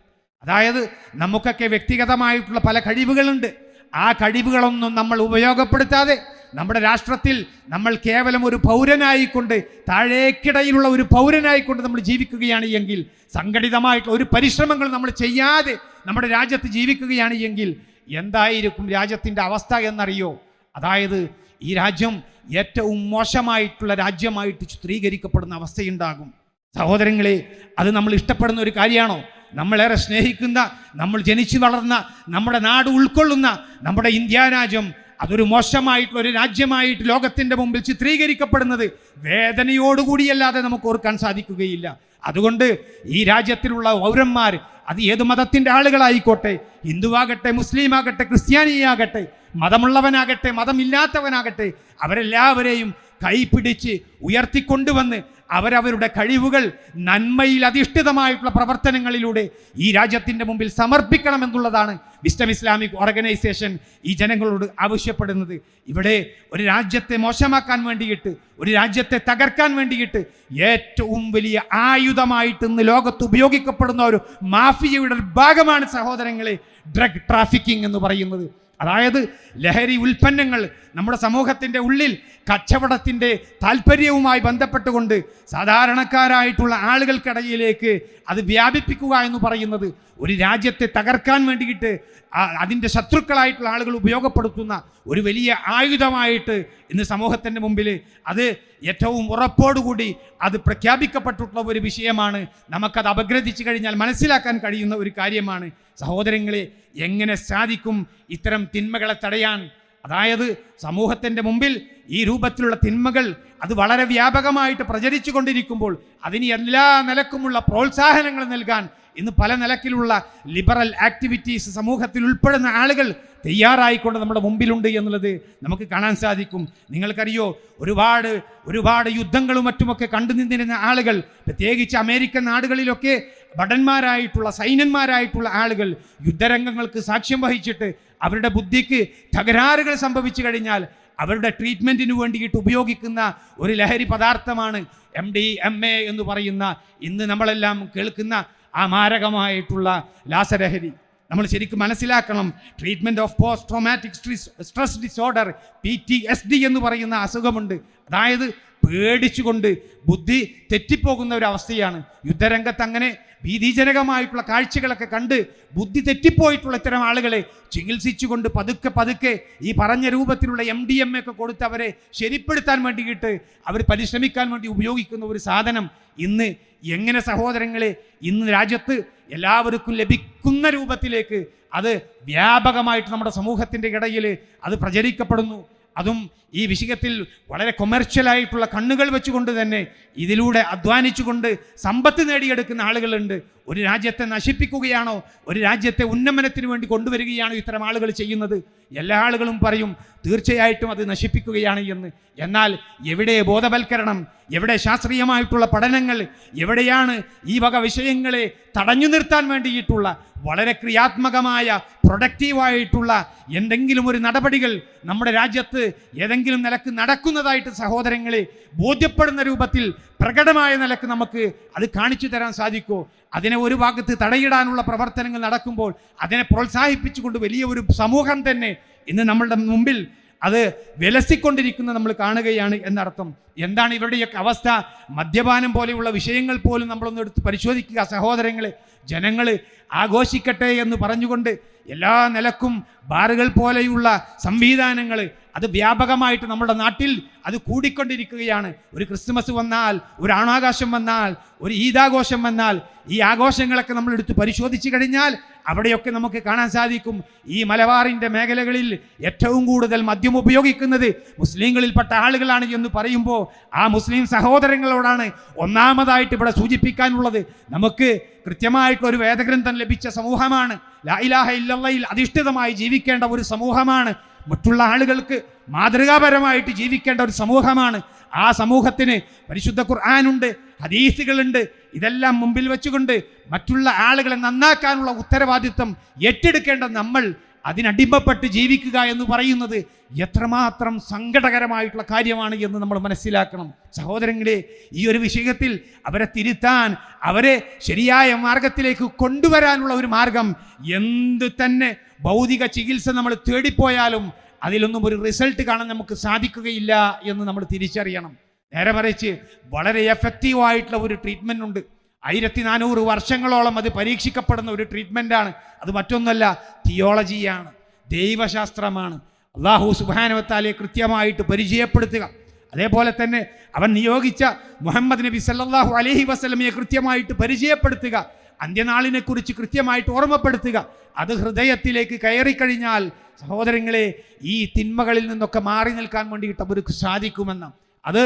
അതായത് നമുക്കൊക്കെ വ്യക്തിഗതമായിട്ടുള്ള പല കഴിവുകളുണ്ട്. ആ കഴിവുകളൊന്നും നമ്മൾ ഉപയോഗപ്പെടുത്താതെ നമ്മുടെ രാഷ്ട്രത്തിൽ നമ്മൾ കേവലം ഒരു പൗരനായിക്കൊണ്ട് താഴേക്കിടയിലുള്ള ഒരു പൗരനായിക്കൊണ്ട് നമ്മൾ ജീവിക്കുകയാണ് എങ്കിൽ സംഘടിതമായിട്ടുള്ള ഒരു പരിശ്രമങ്ങൾ നമ്മൾ ചെയ്യാതെ നമ്മുടെ രാജ്യത്ത് ജീവിക്കുകയാണ് എങ്കിൽ എന്തായിരിക്കും രാജ്യത്തിന്റെ അവസ്ഥ എന്നറിയോ? അതായത് ഈ രാജ്യം ഏറ്റവും മോശമായിട്ടുള്ള രാജ്യമായിട്ട് ചിത്രീകരിക്കപ്പെടുന്ന അവസ്ഥയുണ്ടാകും. സഹോദരങ്ങളെ അത് നമ്മൾ ഇഷ്ടപ്പെടുന്ന ഒരു കാര്യമാണോ? നമ്മളേറെ സ്നേഹിക്കുന്ന നമ്മൾ ജനിച്ചു വളർന്ന നമ്മുടെ നാട് ഉൾക്കൊള്ളുന്ന നമ്മുടെ ഇന്ത്യ രാജ്യം അതൊരു മോശമായിട്ടുള്ള ഒരു രാജ്യമായിട്ട് ലോകത്തിന്റെ മുമ്പിൽ ചിത്രീകരിക്കപ്പെടുന്നത് വേദനയോടുകൂടിയല്ലാതെ നമുക്ക് ഓർക്കാൻ സാധിക്കുകയില്ല. അതുകൊണ്ട് ഈ രാജ്യത്തിലുള്ള പൗരന്മാർ അത് ഏത് മതത്തിന്റെ ആളുകളായിക്കോട്ടെ? ഹിന്ദുവാകട്ടെ മുസ്ലിം ആകട്ടെ ക്രിസ്ത്യാനിയാകട്ടെ മതമുള്ളവനാകട്ടെ മതമില്ലാത്തവനാകട്ടെ അവരെല്ലാവരെയും കൈപിടിച്ച് ഉയർത്തിക്കൊണ്ടുവന്ന് അവരവരുടെ കഴിവുകൾ നന്മയിൽ അധിഷ്ഠിതമായിട്ടുള്ള പ്രവർത്തനങ്ങളിലൂടെ ഈ രാജ്യത്തിന്റെ മുമ്പിൽ സമർപ്പിക്കണമെന്നുള്ളതാണ് വിസ്റ്റം ഇസ്ലാമിക് ഓർഗനൈസേഷൻ ഈ ജനങ്ങളോട് ആവശ്യപ്പെടുന്നത്. ഇവിടെ ഒരു രാജ്യത്തെ മോശമാക്കാൻ വേണ്ടിയിട്ട് ഒരു രാജ്യത്തെ തകർക്കാൻ വേണ്ടിയിട്ട് ഏറ്റവും വലിയ ആയുധമായിട്ട് ഇന്ന് ലോകത്ത് ഉപയോഗിക്കപ്പെടുന്ന ഒരു മാഫിയയുടെ ഭാഗമാണ് സഹോദരങ്ങളെ ഡ്രഗ് ട്രാഫിക്കിംഗ് എന്ന് പറയുന്നത്. അതായത് ലഹരി ഉൽപ്പന്നങ്ങൾ നമ്മുടെ സമൂഹത്തിന്റെ ഉള്ളിൽ കച്ചവടത്തിന്റെ താല്പര്യവുമായി ബന്ധപ്പെട്ടുകൊണ്ട് സാധാരണക്കാരായിട്ടുള്ള ആളുകൾക്കിടയിലേക്ക് അത് വ്യാപിപ്പിക്കുക എന്ന് പറയുന്നത് ഒരു രാജ്യത്തെ തകർക്കാൻ വേണ്ടിയിട്ട് അതിന്റെ ശത്രുക്കളായിട്ടുള്ള ആളുകൾ ഉപയോഗപ്പെടുത്തുന്ന ഒരു വലിയ ആയുധമായിട്ട് ഇന്ന് സമൂഹത്തിന്റെ മുമ്പിൽ അത് ഏറ്റവും ഉറപ്പോടുകൂടി അത് പ്രഖ്യാപിക്കപ്പെട്ടിട്ടുള്ള ഒരു വിഷയമാണ്. നമുക്കത് അപഗ്രഥിച്ചു കഴിഞ്ഞാൽ മനസ്സിലാക്കാൻ കഴിയുന്ന ഒരു കാര്യമാണ്. സഹോദരങ്ങളെ എങ്ങനെ സാധിക്കും ഇത്തരം തിന്മകളെ തടയാൻ അതായത് സമൂഹത്തിന്റെ മുമ്പിൽ ഈ രൂപത്തിലുള്ള തിന്മകൾ അത് വളരെ വ്യാപകമായിട്ട് പ്രചരിച്ചു കൊണ്ടിരിക്കുമ്പോൾ അതിന് എല്ലാ നിലക്കുമുള്ള പ്രോത്സാഹനങ്ങൾ നൽകാൻ ഇന്ന് പല നിലക്കിലുള്ള ലിബറൽ ആക്ടിവിറ്റീസ് സമൂഹത്തിൽ ഉൾപ്പെടുന്ന ആളുകൾ തയ്യാറായിക്കൊണ്ട് നമ്മുടെ മുമ്പിലുണ്ട് എന്നുള്ളത് നമുക്ക് കാണാൻ സാധിക്കും. നിങ്ങൾക്കറിയോ ഒരുപാട് ഒരുപാട് യുദ്ധങ്ങളും മറ്റുമൊക്കെ കണ്ടു നിന്നിരുന്ന ആളുകൾ പ്രത്യേകിച്ച് അമേരിക്കൻ നാടുകളിലൊക്കെ ഭടന്മാരായിട്ടുള്ള സൈന്യന്മാരായിട്ടുള്ള ആളുകൾ യുദ്ധരംഗങ്ങൾക്ക് സാക്ഷ്യം വഹിച്ചിട്ട് അവരുടെ ബുദ്ധിക്ക് തകരാറുകൾ സംഭവിച്ചു കഴിഞ്ഞാൽ അവരുടെ ട്രീറ്റ്മെന്റിന് വേണ്ടിയിട്ട് ഉപയോഗിക്കുന്ന ഒരു ലഹരി പദാർത്ഥമാണ് എം ഡി എം എ എന്ന് പറയുന്ന ഇന്ന് നമ്മളെല്ലാം കേൾക്കുന്ന ആ മാരകമായിട്ടുള്ള ലാസലഹരി നമ്മൾ ശരിക്കും മനസ്സിലാക്കണം treatment of post traumatic stress disorder P T S D എന്ന് പറയുന്ന അസുഖമുണ്ട്. അതായത് പേടിച്ചുകൊണ്ട് ബുദ്ധി തെറ്റിപ്പോകുന്ന ഒരു അവസ്ഥയാണ്. യുദ്ധരംഗത്ത് അങ്ങനെ ഭീതിജനകമായിട്ടുള്ള കാഴ്ചകളൊക്കെ കണ്ട് ബുദ്ധി തെറ്റിപ്പോയിട്ടുള്ള ഇത്തരം ആളുകളെ ചികിത്സിച്ചുകൊണ്ട് പതുക്കെ പതുക്കെ ഈ പറഞ്ഞ രൂപത്തിലുള്ള എം ഡി എം ഒക്കെ കൊടുത്ത് അവരെ ശരിപ്പെടുത്താൻ വേണ്ടിയിട്ട് അവർ പരിശ്രമിക്കാൻ വേണ്ടി ഉപയോഗിക്കുന്ന ഒരു സാധനം ഇന്ന് എങ്ങനെ സഹോദരങ്ങളെ ഇന്ന് രാജ്യത്ത് എല്ലാവർക്കും ലഭിക്കുന്ന രൂപത്തിലേക്ക് അത് വ്യാപകമായിട്ട് നമ്മുടെ സമൂഹത്തിന്റെ ഇടയിൽ അത് പ്രചരിക്കപ്പെടുന്നു. അതും ഈ വിഷയത്തിൽ വളരെ കൊമേർഷ്യലായിട്ടുള്ള കണ്ണുകൾ വെച്ചുകൊണ്ട് തന്നെ ഇതിലൂടെ അധ്വാനിച്ചുകൊണ്ട് സമ്പത്ത് നേടിയെടുക്കുന്ന ആളുകളുണ്ട്. ഒരു രാജ്യത്തെ നശിപ്പിക്കുകയാണോ? ഒരു രാജ്യത്തെ ഉന്നമനത്തിന് വേണ്ടി കൊണ്ടുവരികയാണോ ഇത്തരം ആളുകൾ ചെയ്യുന്നത്? എല്ലാ ആളുകളും പറയും തീർച്ചയായിട്ടും അത് നശിപ്പിക്കുകയാണ് എന്ന്. എന്നാൽ എവിടെ ബോധവൽക്കരണം എവിടെ ശാസ്ത്രീയമായിട്ടുള്ള പഠനങ്ങൾ എവിടെയാണ് ഈ വക വിഷയങ്ങളെ തടഞ്ഞു നിർത്താൻ വേണ്ടിയിട്ടുള്ള വളരെ ക്രിയാത്മകമായ പ്രൊഡക്റ്റീവായിട്ടുള്ള എന്തെങ്കിലും ഒരു നടപടികൾ നമ്മുടെ രാജ്യത്ത് ഏതെങ്കിലും നിലയ്ക്ക് നടക്കുന്നതായിട്ട് സഹോദരങ്ങളെ ബോധ്യപ്പെടുന്ന രൂപത്തിൽ പ്രകടമായ നിലയ്ക്ക് നമുക്ക് അത് കാണിച്ചു തരാൻ സാധിക്കുമോ? അതിനെ ഒരു ഭാഗത്ത് തടയിടാനുള്ള പ്രവർത്തനങ്ങൾ നടക്കുമ്പോൾ അതിനെ പ്രോത്സാഹിപ്പിച്ചുകൊണ്ട് വലിയ ഒരു സമൂഹം തന്നെ ഇന്ന് നമ്മളുടെ മുമ്പിൽ അത് വിലസിക്കൊണ്ടിരിക്കുന്നത് നമ്മൾ കാണുകയാണ് എന്നർത്ഥം. എന്താണ് ഇവരുടെയൊക്കെ അവസ്ഥ? മദ്യപാനം പോലെയുള്ള വിഷയങ്ങൾ പോലും നമ്മളൊന്ന് എടുത്ത് പരിശോധിക്കുക സഹോദരങ്ങളെ. ജനങ്ങൾ ആഘോഷിക്കട്ടെ എന്ന് പറഞ്ഞുകൊണ്ട് എല്ലാ നിലക്കും ബാറുകൾ പോലെയുള്ള സംവിധാനങ്ങൾ അത് വ്യാപകമായിട്ട് നമ്മുടെ നാട്ടിൽ അത് കൂടിക്കൊണ്ടിരിക്കുകയാണ്. ഒരു ക്രിസ്മസ് വന്നാൽ ഒരു ആണാകാശം വന്നാൽ ഒരു ഈദാഘോഷം വന്നാൽ ഈ ആഘോഷങ്ങളൊക്കെ നമ്മൾ എടുത്ത് പരിശോധിച്ചു കഴിഞ്ഞാൽ അവിടെയൊക്കെ നമുക്ക് കാണാൻ സാധിക്കും. ഈ മലബാറിന്റെ മേഖലകളിൽ ഏറ്റവും കൂടുതൽ മദ്യം ഉപയോഗിക്കുന്നത് മുസ്ലിങ്ങളിൽപ്പെട്ട ആളുകളാണ് എന്ന് പറയുമ്പോൾ ആ മുസ്ലിം സഹോദരങ്ങളോടാണ് ഒന്നാമതായിട്ട് ഇവിടെ സൂചിപ്പിക്കാനുള്ളത്. നമുക്ക് കൃത്യമായിട്ട് ഒരു വേദഗ്രന്ഥം ലഭിച്ച സമൂഹമാണ്. ലാ ഇലാഹ ഇല്ലല്ലയിൽ അധിഷ്ഠിതമായി ജീവിക്കേണ്ട ഒരു സമൂഹമാണ്. മറ്റുള്ള ആളുകൾക്ക് മാതൃകാപരമായിട്ട് ജീവിക്കേണ്ട ഒരു സമൂഹമാണ്. ആ സമൂഹത്തിന് പരിശുദ്ധ ഖുർആാനുണ്ട് ഹദീസുകളുണ്ട്. ഇതെല്ലാം മുമ്പിൽ വെച്ചുകൊണ്ട് മറ്റുള്ള ആളുകളെ നന്നാക്കാനുള്ള ഉത്തരവാദിത്വം ഏറ്റെടുക്കേണ്ട നമ്മൾ അതിനടിമപ്പെട്ട് ജീവിക്കുക എന്ന് പറയുന്നത് എത്രമാത്രം സങ്കടകരമായിട്ടുള്ള കാര്യമാണ് എന്ന് നമ്മൾ മനസ്സിലാക്കണം. സഹോദരങ്ങളെ ഈ ഒരു വിഷയത്തിൽ അവരെ തിരുത്താൻ അവരെ ശരിയായ മാർഗത്തിലേക്ക് കൊണ്ടുവരാനുള്ള ഒരു മാർഗം എന്ത് തന്നെ ഭൗതിക ചികിത്സ നമ്മൾ തേടിപ്പോയാലും അതിലൊന്നും ഒരു റിസൾട്ട് കാണാൻ നമുക്ക് സാധിക്കുകയില്ല എന്ന് നമ്മൾ തിരിച്ചറിയണം. നേരെ മറിച്ച് വളരെ എഫക്റ്റീവായിട്ടുള്ള ഒരു ട്രീറ്റ്മെന്റ് ഉണ്ട്. ആയിരത്തി നാനൂറ് വർഷങ്ങളോളം അത് പരീക്ഷിക്കപ്പെടുന്ന ഒരു ട്രീറ്റ്മെന്റാണ് അത് മറ്റൊന്നല്ല തിയോളജിയാണ് ദൈവശാസ്ത്രമാണ്. അള്ളാഹു സുബാനവത്താലെ കൃത്യമായിട്ട് പരിചയപ്പെടുത്തുക. അതേപോലെ തന്നെ അവൻ നിയോഗിച്ച മുഹമ്മദ് നബി സല്ലാഹു അലഹി വസല്ലമയെ കൃത്യമായിട്ട് പരിചയപ്പെടുത്തുക. അന്ത്യനാളിനെ കുറിച്ച് കൃത്യമായിട്ട് ഓർമ്മപ്പെടുത്തുക. അത് ഹൃദയത്തിലേക്ക് കയറിക്കഴിഞ്ഞാൽ സഹോദരങ്ങളെ ഈ തിന്മകളിൽ നിന്നൊക്കെ മാറി നിൽക്കാൻ വേണ്ടിയിട്ട് അവർക്ക് സാധിക്കുമെന്ന് അത്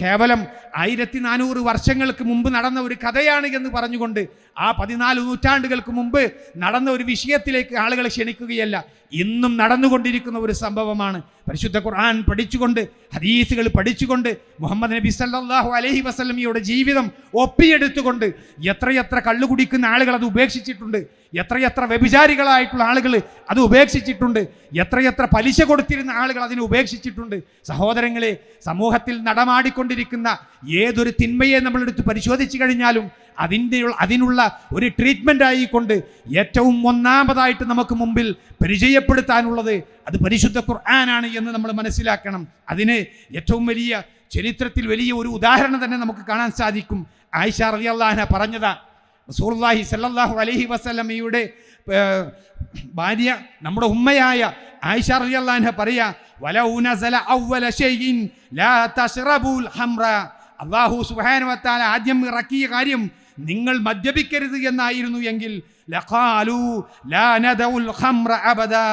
കേവലം ആയിരത്തി നാനൂറ് വർഷങ്ങൾക്ക് മുമ്പ് നടന്ന ഒരു കഥയാണ് എന്ന് പറഞ്ഞുകൊണ്ട് ആ പതിനാല് നൂറ്റാണ്ടുകൾക്ക് മുമ്പ് നടന്ന ഒരു വിഷയത്തിലേക്ക് ആളുകളെ ക്ഷണിക്കുകയല്ല. ഇന്നും നടന്നുകൊണ്ടിരിക്കുന്ന ഒരു സംഭവമാണ്. പരിശുദ്ധ ഖുർആൻ പഠിച്ചുകൊണ്ട് ഹദീസുകൾ പഠിച്ചുകൊണ്ട് മുഹമ്മദ് നബി സല്ലാഹു അലഹി വസ്ലമിയുടെ ജീവിതം ഒപ്പിയെടുത്തുകൊണ്ട് എത്രയെത്ര കള്ളുകുടിക്കുന്ന ആളുകൾ അത് ഉപേക്ഷിച്ചിട്ടുണ്ട്. എത്രയെത്ര വ്യഭിചാരികളായിട്ടുള്ള ആളുകൾ അത് ഉപേക്ഷിച്ചിട്ടുണ്ട്? എത്രയെത്ര പലിശ കൊടുത്തിരുന്ന ആളുകൾ അതിനെ ഉപേക്ഷിച്ചിട്ടുണ്ട്? സഹോദരങ്ങളെ സമൂഹത്തിൽ നടമാടിക്കൊണ്ടിരിക്കുന്ന ഏതൊരു തിന്മയെ നമ്മളെടുത്ത് പരിശോധിച്ചു കഴിഞ്ഞാലും അതിന്റെ അതിനുള്ള ഒരു ട്രീറ്റ്മെന്റ് ആയിക്കൊണ്ട് ഏറ്റവും ഒന്നാമതായിട്ട് നമുക്ക് മുമ്പിൽ പരിചയപ്പെടുത്താനുള്ളത് അത് പരിശുദ്ധ ഖുർആനാണ് എന്ന് നമ്മൾ മനസ്സിലാക്കണം. അതിന് ഏറ്റവും വലിയ ചരിത്രത്തിൽ വലിയ ഒരു ഉദാഹരണം തന്നെ നമുക്ക് കാണാൻ സാധിക്കും. ആയിഷ റളിയല്ലാഹു പറഞ്ഞതാ റസൂലുള്ളാഹി സല്ലാഹു അലഹി വസ്ലമിയുടെ ഭാര്യ നമ്മുടെ ഉമ്മയായ ആയിഷ റളിയല്ലാഹു പറയാ വലൗ നസല അവ്വല ഷൈഇൻ ലാ തശ്റബുൽ ഹംറ. അല്ലാഹു സുബ്ഹാനഹു വ തആല ആദ്യം ഇറക്കിയ കാര്യം നിങ്ങൾ മദ്യപിക്കരുത് എന്നായിരുന്നു എങ്കിൽ ലഖാലു ലാ നദഉൽ ഖംറ അബദാ.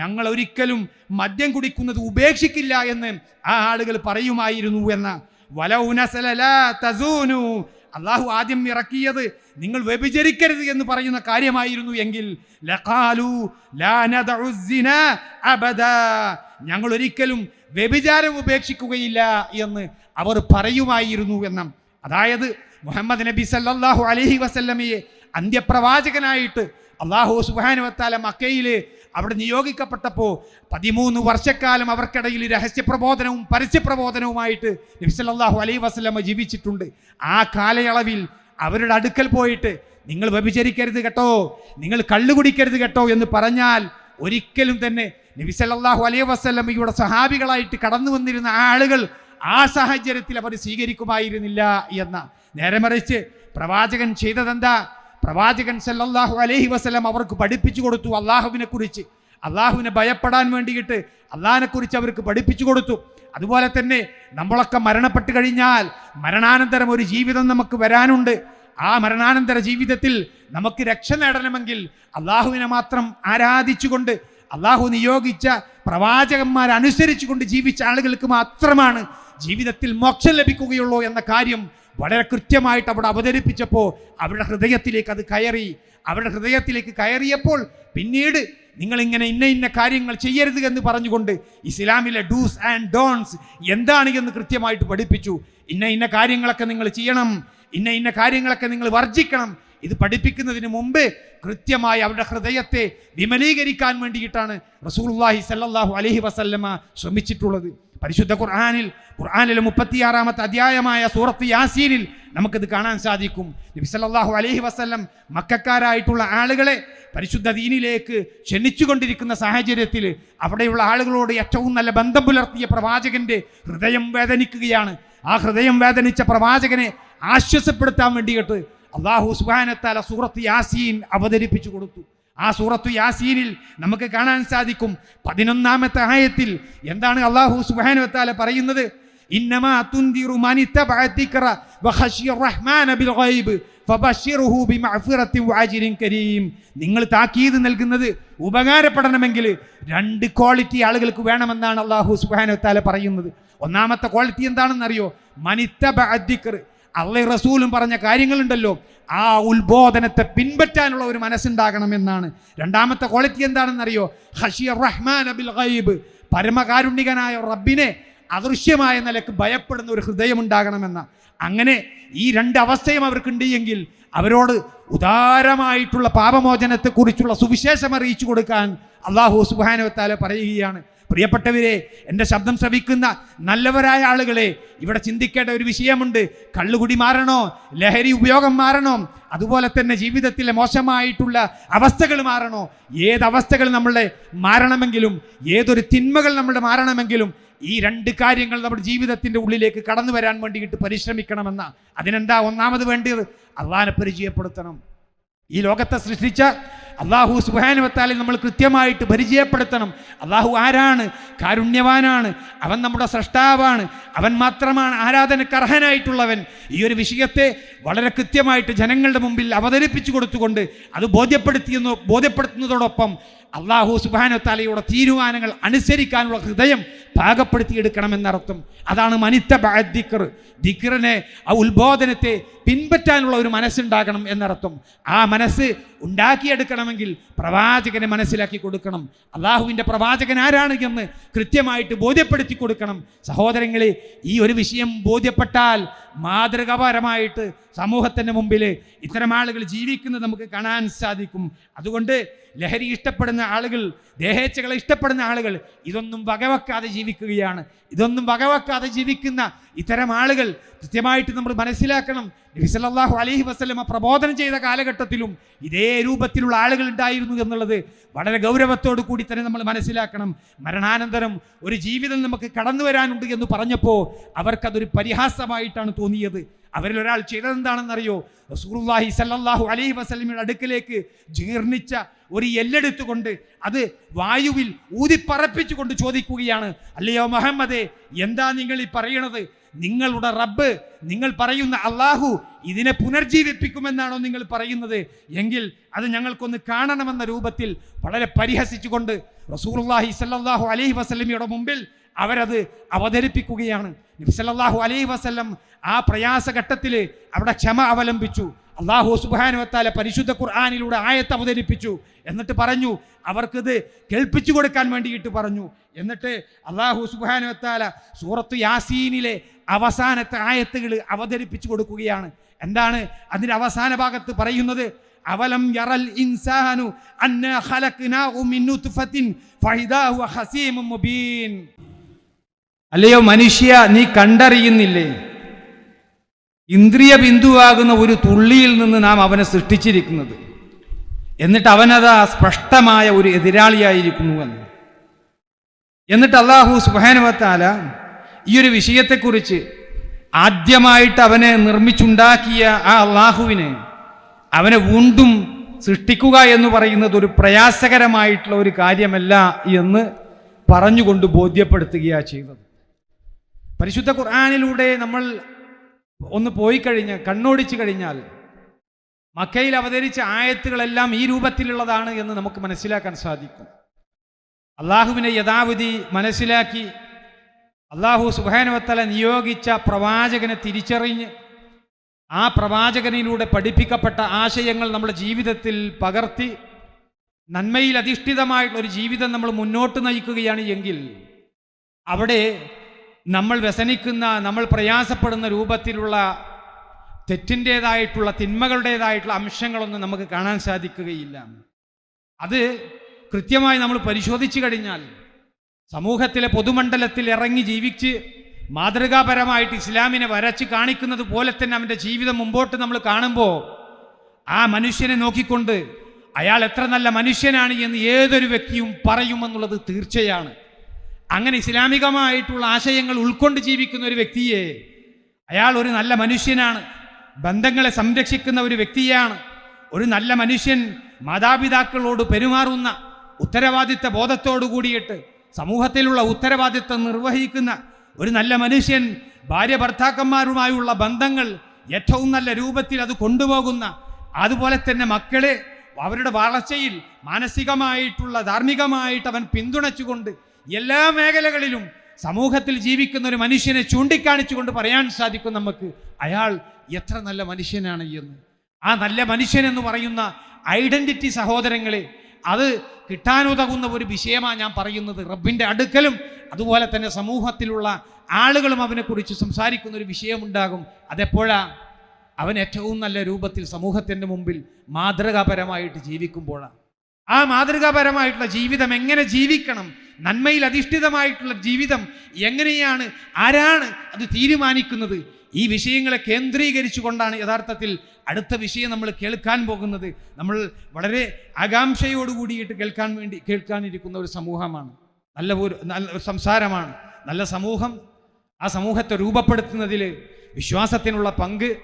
ഞങ്ങൾ ഒരിക്കലും മദ്യം കുടിക്കുന്നത് ഉപേക്ഷിക്കില്ല എന്ന് ആ ആളുകൾ പറയുമായിരുന്നു എന്ന വലൗ നസല ലാ തസൂനു അള്ളാഹു ആദ്യം ഇറക്കിയത് നിങ്ങൾ വ്യഭിചരിക്കരുത് എന്ന് പറയുന്ന കാര്യമായിരുന്നു എങ്കിൽ ഞങ്ങൾ ഒരിക്കലും വ്യഭിചാരം ഉപേക്ഷിക്കുകയില്ല എന്ന് അവർ പറയുമായിരുന്നു എന്ന് അതായത് മുഹമ്മദ് നബി സല്ലാഹു അലഹി വസല്ലമയെ അന്ത്യപ്രവാചകനായിട്ട് അള്ളാഹു സുബാനുവത്താല മക്കയിൽ അവിടെ നിയോഗിക്കപ്പെട്ടപ്പോൾ പതിമൂന്ന് വർഷക്കാലം അവർക്കിടയിൽ രഹസ്യപ്രബോധനവും പരസ്യപ്രബോധനവുമായിട്ട് നബി സല്ലല്ലാഹു അലൈഹി വസല്ലമ ജീവിച്ചിട്ടുണ്ട്. ആ കാലയളവിൽ അവരുടെ അടുക്കൽ പോയിട്ട് നിങ്ങൾ വ്യഭിചരിക്കരുത് കേട്ടോ നിങ്ങൾ കള്ളു കുടിക്കരുത് കേട്ടോ എന്ന് പറഞ്ഞാൽ ഒരിക്കലും തന്നെ നബി സല്ലല്ലാഹു അലൈഹി വസല്ലമയുടെ സഹാബികളായിട്ട് കടന്നു വന്നിരുന്ന ആളുകൾ ആ സാഹചര്യത്തിൽ അവർ സ്വീകരിക്കുമായിരുന്നില്ല എന്ന നേരെ മറിച്ച് പ്രവാചകൻ ചെയ്തതെന്താ? പ്രവാചകൻ സല്ലല്ലാഹു അലൈഹി വസ്ലം അവർക്ക് പഠിപ്പിച്ചു കൊടുത്തു അള്ളാഹുവിനെ കുറിച്ച്. അള്ളാഹുവിനെ ഭയപ്പെടാൻ വേണ്ടിയിട്ട് അള്ളാഹിനെ കുറിച്ച് അവർക്ക് പഠിപ്പിച്ചു കൊടുത്തു. അതുപോലെ തന്നെ നമ്മളൊക്കെ മരണപ്പെട്ട് കഴിഞ്ഞാൽ മരണാനന്തരം ഒരു ജീവിതം നമുക്ക് വരാനുണ്ട്. ആ മരണാനന്തര ജീവിതത്തിൽ നമുക്ക് രക്ഷ നേടണമെങ്കിൽ അള്ളാഹുവിനെ മാത്രം ആരാധിച്ചുകൊണ്ട് അള്ളാഹു നിയോഗിച്ച പ്രവാചകന്മാരെ അനുസരിച്ചുകൊണ്ട് ജീവിച്ച ആളുകൾക്ക് മാത്രമാണ് ജീവിതത്തിൽ മോക്ഷം ലഭിക്കുകയുള്ളൂ എന്ന കാര്യം വളരെ കൃത്യമായിട്ട് അവിടെ അവതരിപ്പിച്ചപ്പോൾ അവരുടെ ഹൃദയത്തിലേക്ക് അത് കയറി. അവരുടെ ഹൃദയത്തിലേക്ക് കയറിയപ്പോൾ പിന്നീട് നിങ്ങളിങ്ങനെ ഇന്ന ഇന്ന കാര്യങ്ങൾ ചെയ്യരുത് എന്ന് പറഞ്ഞുകൊണ്ട് ഇസ്ലാമിലെ ഡൂസ് ആൻഡ് ഡോൺസ് എന്താണ് എന്ന് കൃത്യമായിട്ട് പഠിപ്പിച്ചു. ഇന്ന ഇന്ന കാര്യങ്ങളൊക്കെ നിങ്ങൾ ചെയ്യണം. ഇന്ന ഇന്ന കാര്യങ്ങളൊക്കെ നിങ്ങൾ വർജിക്കണം. ഇത് പഠിപ്പിക്കുന്നതിന് മുമ്പ് കൃത്യമായി അവരുടെ ഹൃദയത്തെ വിമലീകരിക്കാൻ വേണ്ടിയിട്ടാണ് റസൂലുള്ളാഹി സല്ലാഹു അലൈഹി വസല്ലമ ശ്രമിച്ചിട്ടുള്ളത്. പരിശുദ്ധ ഖുർആാനിൽ ഖുർആാനിലെ മുപ്പത്തിയാറാമത്തെ അധ്യായമായ സൂറത്ത് യാസീനിൽ നമുക്കിത് കാണാൻ സാധിക്കും. നബി സല്ലല്ലാഹു അലൈഹി വസല്ലം മക്കാരായിട്ടുള്ള ആളുകളെ പരിശുദ്ധ ദീനിലേക്ക് ക്ഷണിച്ചുകൊണ്ടിരിക്കുന്ന സാഹചര്യത്തിൽ അവിടെയുള്ള ആളുകളോട് ഏറ്റവും നല്ല ബന്ധം പുലർത്തിയ പ്രവാചകന്റെ ഹൃദയം വേദനിക്കുകയാണ്. ആ ഹൃദയം വേദനിച്ച പ്രവാചകനെ ആശ്വസപ്പെടുത്താൻ വേണ്ടിയിട്ട് അള്ളാഹു സുബാനത്താല സൂറത്ത് യാസീൻ അവതരിപ്പിച്ചു കൊടുത്തു. ആ സൂറത്തു യാസീനിൽ നമുക്ക് കാണാൻ സാധിക്കും പതിനൊന്നാമത്തെ ആയത്തിൽ എന്താണ് അള്ളാഹു സുബാനുവത്താല പറയുന്നത്? നിങ്ങൾ താക്കീത് നൽകുന്നത് ഉപകാരപ്പെടണമെങ്കിൽ രണ്ട് ക്വാളിറ്റി ആളുകൾക്ക് വേണമെന്നാണ് അള്ളാഹു സുബാനുവത്താല പറയുന്നത്. ഒന്നാമത്തെ ക്വാളിറ്റി എന്താണെന്നറിയോ? മനിത്ത ദിക്ർ അള്ളി റസൂലും പറഞ്ഞ കാര്യങ്ങളുണ്ടല്ലോ. ആ ഉത്ബോധനത്തെ പിൻപറ്റാനുള്ള ഒരു മനസ്സുണ്ടാകണമെന്നാണ് രണ്ടാമത്തെ ക്വാളിറ്റി എന്താണെന്നറിയോ? ഹഷിയ റഹ്മാൻ അബിൽ ഖൈബ് പരമകാരുണ്യകനായ റബ്ബിനെ അദൃശ്യമായ നിലയ്ക്ക് ഭയപ്പെടുന്ന ഒരു ഹൃദയമുണ്ടാകണമെന്ന അങ്ങനെ ഈ രണ്ട് അവസ്ഥയും അവർക്കുണ്ട് എങ്കിൽ അവരോട് ഉദാരമായിട്ടുള്ള പാപമോചനത്തെക്കുറിച്ചുള്ള സുവിശേഷം അറിയിച്ചു കൊടുക്കാൻ അള്ളാഹു സുബാനവത്താല പറയുകയാണ്. പ്രിയപ്പെട്ടവരെ എന്റെ ശബ്ദം ശ്രവിക്കുന്ന നല്ലവരായ ആളുകളെ ഇവിടെ ചിന്തിക്കേണ്ട ഒരു വിഷയമുണ്ട്. കള്ളുകുടി മാറണോ? ലഹരി ഉപയോഗം മാറണോ? അതുപോലെ തന്നെ ജീവിതത്തിലെ മോശമായിട്ടുള്ള അവസ്ഥകൾ മാറണോ? ഏതവസ്ഥകൾ നമ്മളെ നമ്മളുടെ മാറണമെങ്കിലും ഏതൊരു തിന്മകൾ നമ്മൾ മാറണമെങ്കിലും ഈ രണ്ട് കാര്യങ്ങൾ നമ്മുടെ ജീവിതത്തിന്റെ ഉള്ളിലേക്ക് കടന്നു വരാൻ വേണ്ടിയിട്ട് പരിശ്രമിക്കണമെന്ന അതിനെന്താ ഒന്നാമത് വേണ്ടത്? അള്ളാനെ പരിചയപ്പെടുത്തണം. ഈ ലോകത്തെ സൃഷ്ടിച്ച അള്ളാഹു സുഹാനുവത്താലെ നമ്മൾ കൃത്യമായിട്ട് പരിചയപ്പെടുത്തണം. അള്ളാഹു ആരാണ്? കാരുണ്യവാനാണ്. അവൻ നമ്മുടെ സൃഷ്ടാവാണ്. അവൻ മാത്രമാണ് ആരാധനക്ക് അർഹനായിട്ടുള്ളവൻ. ഈ ഒരു വിഷയത്തെ വളരെ കൃത്യമായിട്ട് ജനങ്ങളുടെ മുമ്പിൽ അവതരിപ്പിച്ചു കൊടുത്തുകൊണ്ട് അത് ബോധ്യപ്പെടുത്തിയെന്ന് ബോധ്യപ്പെടുത്തുന്നതോടൊപ്പം അള്ളാഹു സുബാനുവത്താലയുടെ തീരുമാനങ്ങൾ അനുസരിക്കാനുള്ള ഹൃദയം പാകപ്പെടുത്തിയെടുക്കണമെന്നർത്ഥം. അതാണ് മനിത്ത ദിക്കർ ദിക്കറിനെ ആ ഉത്ബോധനത്തെ പിൻപറ്റാനുള്ള ഒരു മനസ്സുണ്ടാകണം എന്നർത്ഥം. ആ മനസ്സ് ഉണ്ടാക്കിയെടുക്കണമെങ്കിൽ പ്രവാചകനെ മനസ്സിലാക്കി കൊടുക്കണം. അള്ളാഹുവിന്റെ പ്രവാചകൻ ആരാണ് എന്ന് കൃത്യമായിട്ട് ബോധ്യപ്പെടുത്തി കൊടുക്കണം. സഹോദരങ്ങളെ ഈ ഒരു വിഷയം ബോധ്യപ്പെട്ടാൽ മാതൃകാപരമായിട്ട് സമൂഹത്തിന്റെ മുമ്പിൽ ഇത്തരം ആളുകൾ ജീവിക്കുന്നത് നമുക്ക് കാണാൻ സാധിക്കും. അതുകൊണ്ട് ലഹരി ഇഷ്ടപ്പെടുന്ന ആളുകൾ ദേഹേച്ഛകളെ ഇഷ്ടപ്പെടുന്ന ആളുകൾ ഇതൊന്നും വകവെക്കാതെ ജീവിക്കുകയാണ്. ഇതൊന്നും വകവെക്കാതെ ജീവിക്കുന്ന ഇത്തരം ആളുകൾ കൃത്യമായിട്ട് നമ്മൾ മനസ്സിലാക്കണം. നബി സല്ലല്ലാഹു അലൈഹി വസല്ലമ പ്രബോധനം ചെയ്ത കാലഘട്ടത്തിലും ഇതേ രൂപത്തിലുള്ള ആളുകൾ ഉണ്ടായിരുന്നു എന്നുള്ളത് വളരെ ഗൗരവത്തോടു കൂടി തന്നെ നമ്മൾ മനസ്സിലാക്കണം. മരണാനന്തരം ഒരു ജീവിതം നമുക്ക് കടന്നു വരാനുണ്ട് എന്ന് പറഞ്ഞപ്പോൾ അവർക്കതൊരു പരിഹാസമായിട്ടാണ് തോന്നിയത്. അവരിൽ ഒരാൾ ചെയ്തതെന്താണെന്നറിയോ? റസൂലുള്ളാഹി സല്ലാഹു അലൈഹി വസ്ലമിയുടെ അടുക്കിലേക്ക് ജീർണിച്ച ഒരു എല്ലെടുത്തുകൊണ്ട് അത് വായുവിൽ ഊതിപ്പറപ്പിച്ചുകൊണ്ട് ചോദിക്കുകയാണ്. അല്ലയോ മുഹമ്മദേ എന്താ നിങ്ങൾ ഈ പറയണത്? നിങ്ങളുടെ റബ്ബ് നിങ്ങൾ പറയുന്ന അള്ളാഹു ഇതിനെ പുനർജീവിപ്പിക്കുമെന്നാണോ നിങ്ങൾ പറയുന്നത്? എങ്കിൽ അത് ഞങ്ങൾക്കൊന്ന് കാണണമെന്ന രൂപത്തിൽ വളരെ പരിഹസിച്ചുകൊണ്ട് റസൂലുള്ളാഹി സല്ലാഹു അലൈഹി വസ്ലമിയുടെ മുമ്പിൽ അവരത് അവതരിപ്പിക്കുകയാണ്. നബി സല്ലല്ലാഹു അലൈഹി വസല്ലം ആ പ്രയാസഘട്ടത്തിൽ അവിടെ ക്ഷമ അവലംബിച്ചു. അള്ളാഹു സുബാനുവത്താല പരിശുദ്ധ ഖുർആാനിലൂടെ ആയത്ത് അവതരിപ്പിച്ചു. എന്നിട്ട് പറഞ്ഞു അവർക്കിത് കേൾപ്പിച്ചു കൊടുക്കാൻ വേണ്ടിയിട്ട് പറഞ്ഞു. എന്നിട്ട് അള്ളാഹു സുബാനുവത്താല സൂറത്ത് യാസീനിലെ അവസാനത്തെ ആയത്തുകൾ അവതരിപ്പിച്ചു കൊടുക്കുകയാണ്. എന്താണ് അതിന്റെ അവസാന ഭാഗത്ത് പറയുന്നത്? അവലം യറൽ ഇൻസാനു അന്ന ഖലഖ്നാഹു മിൻ ഫഇദാഹു മുബീൻ. അല്ലയോ മനുഷ്യ നീ കണ്ടറിയുന്നില്ലേ? ഇന്ദ്രിയ ബിന്ദുവാകുന്ന ഒരു തുള്ളിയിൽ നിന്ന് നാം അവനെ സൃഷ്ടിച്ചിരിക്കുന്നത്. എന്നിട്ട് അവനത് സ്പഷ്ടമായ ഒരു എതിരാളിയായിരിക്കുന്നു എന്ന്. എന്നിട്ട് അള്ളാഹു സുഹാനുവത്താല ഈ ഒരു വിഷയത്തെക്കുറിച്ച് ആദ്യമായിട്ട് അവനെ നിർമ്മിച്ചുണ്ടാക്കിയ ആ അള്ളാഹുവിനെ അവനെ വീണ്ടും സൃഷ്ടിക്കുക എന്ന് പറയുന്നത് ഒരു പ്രയാസകരമായിട്ടുള്ള ഒരു കാര്യമല്ല എന്ന് പറഞ്ഞുകൊണ്ട് ബോധ്യപ്പെടുത്തുകയാണ് ചെയ്തത്. പരിശുദ്ധ ഖുർആാനിലൂടെ നമ്മൾ ഒന്ന് പോയി കഴിഞ്ഞ് കണ്ണോടിച്ചു കഴിഞ്ഞാൽ മക്കയിൽ അവതരിച്ച ആയത്തുകളെല്ലാം ഈ രൂപത്തിലുള്ളതാണ് എന്ന് നമുക്ക് മനസ്സിലാക്കാൻ സാധിക്കും. അള്ളാഹുവിനെ യഥാവിധി മനസ്സിലാക്കി അള്ളാഹു സുബാനുവത്തല നിയോഗിച്ച പ്രവാചകനെ തിരിച്ചറിഞ്ഞ് ആ പ്രവാചകനിലൂടെ പഠിപ്പിക്കപ്പെട്ട ആശയങ്ങൾ നമ്മുടെ ജീവിതത്തിൽ പകർത്തി നന്മയിൽ അധിഷ്ഠിതമായിട്ടുള്ള ഒരു ജീവിതം നമ്മൾ മുന്നോട്ട് നയിക്കുകയാണ് എങ്കിൽ അവിടെ നമ്മൾ വ്യസനിക്കുന്ന നമ്മൾ പ്രയാസപ്പെടുന്ന രൂപത്തിലുള്ള തെറ്റിന്റേതായിട്ടുള്ള തിന്മകളുടേതായിട്ടുള്ള അംശങ്ങളൊന്നും നമുക്ക് കാണാൻ സാധിക്കുകയില്ല. അത് കൃത്യമായി നമ്മൾ പരിശോധിച്ചു കഴിഞ്ഞാൽ സമൂഹത്തിലെ പൊതുമണ്ഡലത്തിൽ ഇറങ്ങി ജീവിച്ച് മാതൃകാപരമായിട്ട് ഇസ്ലാമിനെ വരച്ച് കാണിക്കുന്നത് പോലെ തന്നെ അവന്റെ ജീവിതം മുമ്പോട്ട് നമ്മൾ കാണുമ്പോൾ ആ മനുഷ്യനെ നോക്കിക്കൊണ്ട് അയാൾ എത്ര നല്ല മനുഷ്യനാണ് എന്ന് ഏതൊരു വ്യക്തിയും പറയുമെന്നുള്ളത് തീർച്ചയാണ്. അങ്ങനെ ഇസ്ലാമികമായിട്ടുള്ള ആശയങ്ങൾ ഉൾക്കൊണ്ട് ജീവിക്കുന്ന ഒരു വ്യക്തിയെ അയാൾ ഒരു നല്ല മനുഷ്യനാണ്. ബന്ധങ്ങളെ സംരക്ഷിക്കുന്ന ഒരു വ്യക്തിയാണ്. ഒരു നല്ല മനുഷ്യൻ മാതാപിതാക്കളോട് പെരുമാറുന്ന ഉത്തരവാദിത്ത ബോധത്തോടു കൂടിയിട്ട് സമൂഹത്തിലുള്ള ഉത്തരവാദിത്തം നിർവഹിക്കുന്ന ഒരു നല്ല മനുഷ്യൻ ഭാര്യ ഭർത്താക്കന്മാരുമായുള്ള ബന്ധങ്ങൾ ഏറ്റവും നല്ല രൂപത്തിൽ അത് കൊണ്ടുപോകുന്ന അതുപോലെ തന്നെ മക്കളെ അവരുടെ വളർച്ചയിൽ മാനസികമായിട്ടുള്ള ധാർമ്മികമായിട്ട് അവൻ പിന്തുണച്ചുകൊണ്ട് എല്ലാ മേഖലകളിലും സമൂഹത്തിൽ ജീവിക്കുന്ന ഒരു മനുഷ്യനെ ചൂണ്ടിക്കാണിച്ചുകൊണ്ട് പറയാൻ സാധിക്കും നമുക്ക്. അയാൾ എത്ര നല്ല മനുഷ്യനാണ് എന്ന്. ആ നല്ല മനുഷ്യൻ എന്ന് പറയുന്ന ഐഡന്റിറ്റി സഹോദരങ്ങളെ അത് കിട്ടാനുതകുന്ന ഒരു വിഷയമാണ് ഞാൻ പറയുന്നത്. റബ്ബിന്റെ അടുക്കലും അതുപോലെ തന്നെ സമൂഹത്തിലുള്ള ആളുകളും അവനെക്കുറിച്ച് സംസാരിക്കുന്ന ഒരു വിഷയമുണ്ടാകും. അതെപ്പോഴാ? അവൻ ഏറ്റവും നല്ല രൂപത്തിൽ സമൂഹത്തിന്റെ മുമ്പിൽ മാതൃകാപരമായിട്ട് ജീവിക്കുമ്പോഴാണ് ആ മാതൃകാപരമായിട്ടുള്ള ജീവിതം എങ്ങനെ ജീവിക്കണം? നന്മയിൽ അധിഷ്ഠിതമായിട്ടുള്ള ജീവിതം എങ്ങനെയാണ്? ആരാണ് അത് തീരുമാനിക്കുന്നത്? ഈ വിഷയങ്ങളെ കേന്ദ്രീകരിച്ചു കൊണ്ടാണ് യഥാർത്ഥത്തിൽ അടുത്ത വിഷയം നമ്മൾ കേൾക്കാൻ പോകുന്നത്. നമ്മൾ വളരെ ആകാംക്ഷയോട് കൂടിയിട്ട് കേൾക്കാൻ വേണ്ടി കേൾക്കാനിരിക്കുന്ന ഒരു സമൂഹമാണ്. നല്ല ഒരു നല്ല സംസാരമാണ്. നല്ല സമൂഹം ആ സമൂഹത്തെ രൂപപ്പെടുത്തുന്നതിൽ വിശ്വാസത്തിനുള്ള പങ്ക്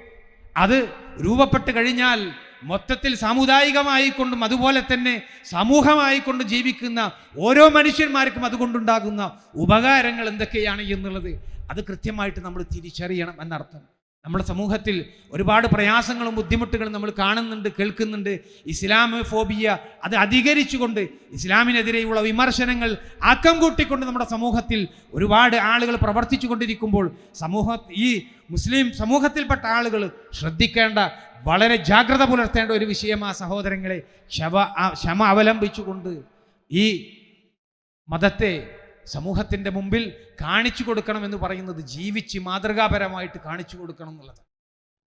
അത് രൂപപ്പെട്ട് കഴിഞ്ഞാൽ മൊത്തത്തിൽ സാമുദായികമായിക്കൊണ്ടും അതുപോലെ തന്നെ സമൂഹമായിക്കൊണ്ട് ജീവിക്കുന്ന ഓരോ മനുഷ്യന്മാർക്കും അതുകൊണ്ടുണ്ടാകുന്ന ഉപകാരങ്ങൾ എന്തൊക്കെയാണ് എന്നുള്ളത് അത് കൃത്യമായിട്ട് നമ്മൾ തിരിച്ചറിയണം എന്നർത്ഥം. നമ്മുടെ സമൂഹത്തിൽ ഒരുപാട് പ്രയാസങ്ങളും ബുദ്ധിമുട്ടുകളും നമ്മൾ കാണുന്നുണ്ട് കേൾക്കുന്നുണ്ട്. ഇസ്ലാമോഫോബിയ അത് അധികരിച്ചുകൊണ്ട് ഇസ്ലാമിനെതിരെയുള്ള വിമർശനങ്ങൾ ആക്കം കൂട്ടിക്കൊണ്ട് നമ്മുടെ സമൂഹത്തിൽ ഒരുപാട് ആളുകൾ പ്രവർത്തിച്ചു കൊണ്ടിരിക്കുമ്പോൾ സമൂഹ ഈ മുസ്ലിം സമൂഹത്തിൽപ്പെട്ട ആളുകൾ ശ്രദ്ധിക്കേണ്ട വളരെ ജാഗ്രത പുലർത്തേണ്ട ഒരു വിഷയമാ സഹോദരങ്ങളെ ക്ഷമ ക്ഷമ അവലംബിച്ചുകൊണ്ട് ഈ മതത്തെ സമൂഹത്തിന്റെ മുമ്പിൽ കാണിച്ചു കൊടുക്കണം എന്ന് പറയുന്നത് ജീവിച്ച് മാതൃകാപരമായിട്ട് കാണിച്ചു കൊടുക്കണം എന്നുള്ളത്.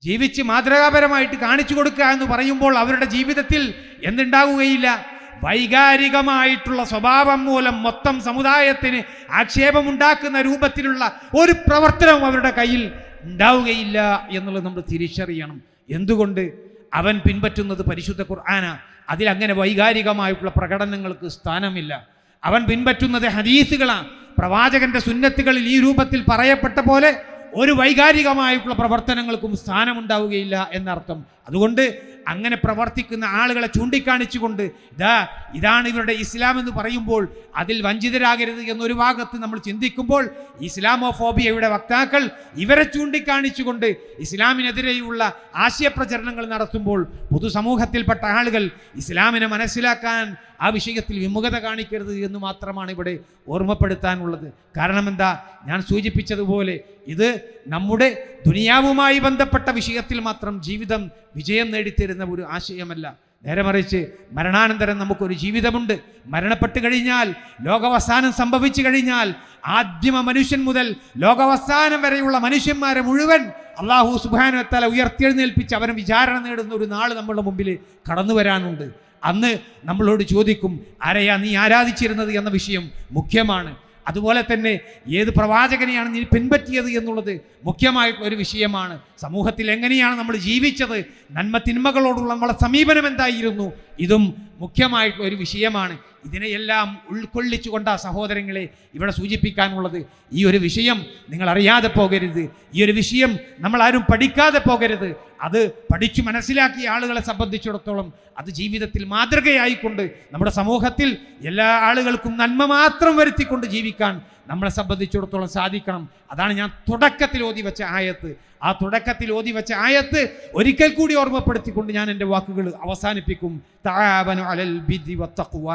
ജീവിച്ച് മാതൃകാപരമായിട്ട് കാണിച്ചു കൊടുക്കുക എന്ന് പറയുമ്പോൾ അവരുടെ ജീവിതത്തിൽ എന്തുണ്ടാവുകയില്ല വൈകാരികമായിട്ടുള്ള സ്വഭാവം മൂലം മൊത്തം സമുദായത്തിന് ആക്ഷേപമുണ്ടാക്കുന്ന രൂപത്തിലുള്ള ഒരു പ്രവർത്തനവും അവരുടെ കയ്യിൽ ഉണ്ടാവുകയില്ല എന്നുള്ളത് നമ്മൾ തിരിച്ചറിയണം. എന്തുകൊണ്ട്? അവൻ പിൻപറ്റുന്നത് പരിശുദ്ധ ഖുർആന. അതിൽ അങ്ങനെ വൈകാരികമായിട്ടുള്ള പ്രകടനങ്ങൾക്ക് സ്ഥാനമില്ല. അവൻ പിൻപറ്റുന്നത് ഹദീസുകളാണ്. പ്രവാചകന്റെ സുന്നത്തുകളിൽ ഈ രൂപത്തിൽ പറയപ്പെട്ട പോലെ ഒരു വൈകാരികമായിട്ടുള്ള പ്രവർത്തനങ്ങൾക്കും സ്ഥാനമുണ്ടാവുകയില്ല എന്നർത്ഥം. അതുകൊണ്ട് അങ്ങനെ പ്രവർത്തിക്കുന്ന ആളുകളെ ചൂണ്ടിക്കാണിച്ചുകൊണ്ട് ഇതാ ഇതാണ് ഇവരുടെ ഇസ്ലാം എന്ന് പറയുമ്പോൾ അതിൽ വഞ്ചിതരാകരുത് എന്നൊരു ഭാഗത്ത് നമ്മൾ ചിന്തിക്കുമ്പോൾ ഇസ്ലാമോഫോബിയയുടെ വക്താക്കൾ ഇവരെ ചൂണ്ടിക്കാണിച്ചുകൊണ്ട് ഇസ്ലാമിനെതിരെയുള്ള ആശയപ്രചരണങ്ങൾ നടത്തുമ്പോൾ പൊതുസമൂഹത്തിൽപ്പെട്ട ആളുകൾ ഇസ്ലാമിനെ മനസ്സിലാക്കാൻ ആ വിഷയത്തിൽ വിമുഖത കാണിക്കരുത് എന്ന് മാത്രമാണ് ഇവിടെ ഓർമ്മപ്പെടുത്താനുള്ളത്. കാരണം എന്താ? ഞാൻ സൂചിപ്പിച്ചതുപോലെ ഇത് നമ്മുടെ ദുനിയാവുമായി ബന്ധപ്പെട്ട വിഷയത്തിൽ മാത്രം ജീവിതം വിജയം നേടിത്തരുന്ന ഒരു ആശയമല്ല. നേരെ മറിച്ച് മരണാനന്തരം നമുക്കൊരു ജീവിതമുണ്ട്. മരണപ്പെട്ട് കഴിഞ്ഞാൽ ലോകവസാനം സംഭവിച്ചു കഴിഞ്ഞാൽ ആദ്യമ മനുഷ്യൻ മുതൽ ലോകവസാനം വരെയുള്ള മനുഷ്യന്മാരെ മുഴുവൻ അള്ളാഹു സുബാനുവത്താല ഉയർത്തെഴുന്നേൽപ്പിച്ച് അവരെ വിചാരണ നേടുന്ന ഒരു നാൾ നമ്മളുടെ മുമ്പിൽ കടന്നു വരാനുണ്ട്. അന്ന് നമ്മളോട് ചോദിക്കും ആരെയാ നീ ആരാധിച്ചിരുന്നത്? എന്ന വിഷയം മുഖ്യമാണ്. അതുപോലെ തന്നെ ഏത് പ്രവാചകനെയാണ് നീ പിൻപറ്റിയത് എന്നുള്ളത് മുഖ്യമായിട്ടുള്ള ഒരു വിഷയമാണ്. സമൂഹത്തിൽ എങ്ങനെയാണ് നമ്മൾ ജീവിച്ചത്? നന്മ തിന്മകളോടുള്ള നമ്മളെ സമീപനം എന്തായിരുന്നു? ഇതും മുഖ്യമായിട്ടുള്ള ഒരു വിഷയമാണ്. ഇതിനെയെല്ലാം ഉൾക്കൊള്ളിച്ചുകൊണ്ടാ സഹോദരങ്ങളെ ഇവിടെ സൂചിപ്പിക്കാനുള്ളത്. ഈ ഒരു വിഷയം നിങ്ങൾ അറിയാതെ പോകരുത്. ഈ ഒരു വിഷയം നമ്മൾ ആരും പഠിക്കാതെ പോകരുത്. അത് പഠിച്ചു മനസ്സിലാക്കിയ ആളുകളെ സംബന്ധിച്ചിടത്തോളം അത് ജീവിതത്തിൽ മാതൃകയായിക്കൊണ്ട് നമ്മുടെ സമൂഹത്തിൽ എല്ലാ ആളുകൾക്കും നന്മ മാത്രം വരുത്തിക്കൊണ്ട് ജീവിക്കാൻ നമ്മളെ സംബന്ധിച്ചിടത്തോളം സാധിക്കണം. അതാണ് ഞാൻ തുടക്കത്തിൽ ഓതി വെച്ച ആയത്ത്. ആ തുടക്കത്തിൽ ഓതി വെച്ച ആയത്ത് ഒരിക്കൽ കൂടി ഓർമ്മപ്പെടുത്തിക്കൊണ്ട് ഞാൻ എന്റെ വാക്കുകൾ അവസാനിപ്പിക്കും. താവനു അലൽ ബിദി വത്തഖ്വ.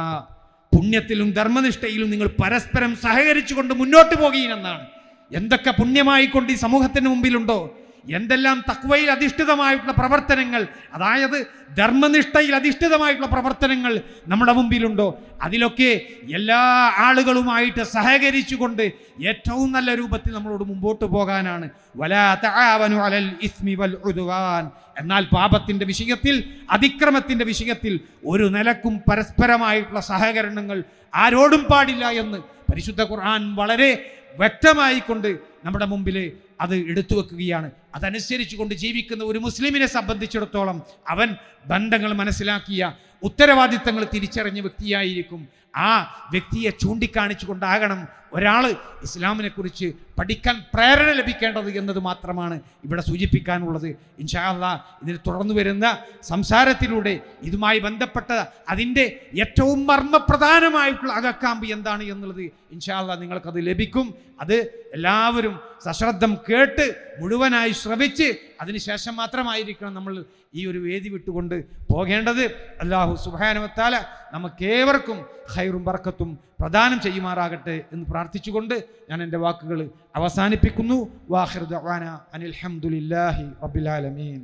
പുണ്യത്തിലും ധർമ്മനിഷ്ഠയിലും നിങ്ങൾ പരസ്പരം സഹകരിച്ചുകൊണ്ട് മുന്നോട്ട് പോകുകയെന്നാണ് എന്തൊക്കെ പുണ്യമായിക്കൊണ്ട് ഈ സമൂഹത്തിന് മുമ്പിലുണ്ടോ? എന്തെല്ലാം തക്വയിൽ അധിഷ്ഠിതമായിട്ടുള്ള പ്രവർത്തനങ്ങൾ അതായത് ധർമ്മനിഷ്ഠയിൽ അധിഷ്ഠിതമായിട്ടുള്ള പ്രവർത്തനങ്ങൾ നമ്മുടെ മുമ്പിലുണ്ടോ? അതിലൊക്കെ എല്ലാ ആളുകളുമായിട്ട് സഹകരിച്ചുകൊണ്ട് ഏറ്റവും നല്ല രൂപത്തിൽ നമ്മളോട് മുമ്പോട്ട് പോകാനാണ്. അലൽ ഇസ്മി വൽ എന്നാൽ പാപത്തിന്റെ വിഷയത്തിൽ അതിക്രമത്തിന്റെ വിഷയത്തിൽ ഒരു നിലക്കും പരസ്പരമായിട്ടുള്ള സഹകരണങ്ങൾ ആരോടും പാടില്ല എന്ന് പരിശുദ്ധ ഖുർആൻ വളരെ വ്യക്തമായിക്കൊണ്ട് നമ്മുടെ മുമ്പിൽ അത് എടുത്തു വെക്കുകയാണ്. അതനുസരിച്ച് കൊണ്ട് ജീവിക്കുന്ന ഒരു മുസ്ലിമിനെ സംബന്ധിച്ചിടത്തോളം അവൻ ബന്ധങ്ങൾ മനസ്സിലാക്കിയ ഉത്തരവാദിത്തങ്ങൾ തിരിച്ചറിഞ്ഞ വ്യക്തിയായിരിക്കും. ആ വ്യക്തിയെ ചൂണ്ടിക്കാണിച്ചു കൊണ്ടാകണം ഒരാൾ ഇസ്ലാമിനെ കുറിച്ച് പഠിക്കാൻ പ്രേരണ ലഭിക്കേണ്ടത് എന്നത് മാത്രമാണ് ഇവിടെ സൂചിപ്പിക്കാനുള്ളത്. ഇൻഷാല്ല ഇതിൽ തുടർന്നു വരുന്ന സംസാരത്തിലൂടെ ഇതുമായി ബന്ധപ്പെട്ട അതിന്റെ ഏറ്റവും മർമ്മപ്രധാനമായിട്ടുള്ള അകക്കാമ്പ് എന്താണ് എന്നുള്ളത് ഇൻഷാല്ല നിങ്ങൾക്കത് ലഭിക്കും. അത് എല്ലാവരും സശ്രദ്ധം കേട്ട് മുഴുവനായി ശ്രവിച്ച് അതിനുശേഷം മാത്രമായിരിക്കണം നമ്മൾ ഈ ഒരു വേദി വിട്ടുകൊണ്ട് പോകേണ്ടത്. അല്ലാഹു സുബാനവത്താല നമുക്കേവർക്കും ഹൈറും ബർക്കത്തും പ്രദാനം ചെയ്യുമാറാകട്ടെ എന്ന് പ്രാർത്ഥിച്ചുകൊണ്ട് ഞാൻ എന്റെ വാക്കുകൾ അവസാനിപ്പിക്കുന്നു. വാഹിർ ദഅ്വാന അനിൽ ഹംദുലില്ലാഹി റബ്ബിൽ ആലമീൻ.